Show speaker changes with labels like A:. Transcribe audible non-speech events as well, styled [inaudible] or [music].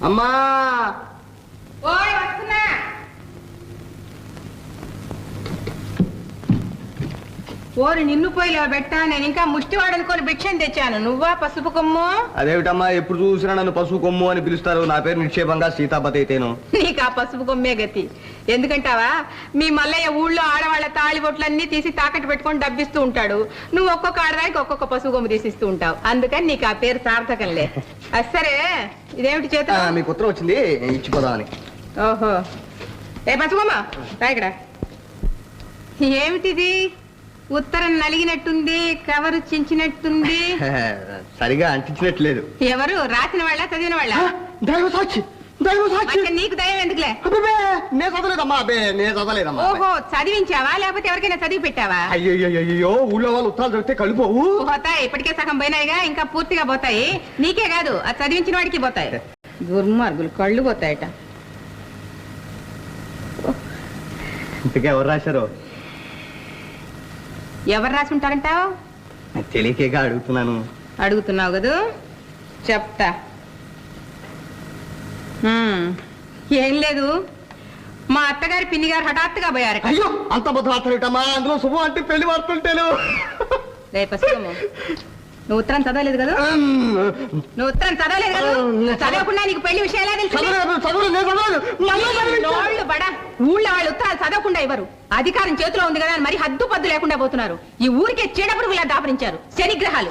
A: అమ్మా!
B: ఓయ్ వస్తున్నా! ఓరి నిన్ను పోయిలో పెట్టా నేను ఇంకా ముష్టివాడు అనుకొని భిక్షం తెచ్చాను. నువ్వా పసుపు కొమ్ము?
A: అదేమిటమ్మా ఎప్పుడు చూసినా నన్ను పశువు కొమ్ము అని పిలుస్తారు. నా పేరు నిక్షేపంగా సీతాపతి అయితేను
B: నీకు ఆ పసుపు కొమ్మే గతి. ఎందుకంటావా? మీ మల్లయ్య ఊళ్ళో ఆడవాళ్ళ తాళిబొట్లన్నీ తీసి తాకట్టు పెట్టుకొని డబ్బిస్తూ ఉంటాడు. నువ్వు ఒక్కొక్క ఆడదానికి ఒక్కొక్క పసుపు కొమ్ము తీసిస్తూ ఉంటావు. అందుకని నీకు ఆ పేరు సార్థకంలే. [laughs] అది సరే ఇదేమిటి చేత?
A: మీకు ఉత్తరం వచ్చింది ఇచ్చిపోదామని
B: ఓహో. ఏ పసుపమ్మ రా ఇక్కడ. ఏమిటిది? ఉత్తరం నలిగినట్టుంది కవరు చించినట్టుంది. [laughs]
A: సరిగా అంటించినట్లేదు
B: ఎవరు? రాసిన వాళ్ళ చదివిన వాళ్ళ?
A: దైవ సాక్షి దైవ సాక్షి.
B: నీకు ఎందుకులే?
A: అబ్బబ్బే, నేను చదవలేదమ్మా అబ్బే నేను చదవలేదమ్మా
B: ఓహో చదివించావా? లేకపోతే ఎవరికైనా చదివి పెట్టావా?
A: అయ్యో ఊళ్ళో వాళ్ళు ఉత్తరాలు చదివితే కలుపోవు
B: పోతాయి ఇప్పటికే సగం పోయినాయిగా ఇంకా పూర్తిగా పోతాయి. నీకే కాదు అది చదివించిన వాడికి పోతాయి. దుర్మార్గులు కళ్ళు పోతాయట.
A: ఇంతకే ఎవరు రాశారు?
B: ఎవరు రాసి ఉంటారంటావు
A: తెలియకేగా అడుగుతున్నాను.
B: అడుగుతున్నావు కదూ? చెప్తా. ఏం లేదు. మా అత్తగారి పిన్ని గారు హఠాత్తుగా పోయారట.
A: అయ్యో అంత బుద్ధ వార్తలేటమ్మా అందులో శుభం అంటే పెళ్ళి వార్తలుంటేను
B: రేపు. నువ్వు ఉత్తరం చదవలేదు కదా? నువ్వు ఉత్తరం చదవలేదు కదా? చదవకుండా నీకు పెళ్ళి తెలుసు. నోళ్ళు బడా. ఊళ్ళో వాళ్ళు ఉత్తరాలు చదవకుండా ఇవ్వరు. అధికారం చేతిలో ఉంది కదా అని మరి హద్దు పద్దు లేకుండా పోతున్నారు. ఈ ఊరికే చీడపురుగులా దాపరించారు. శనిగ్రహాలు.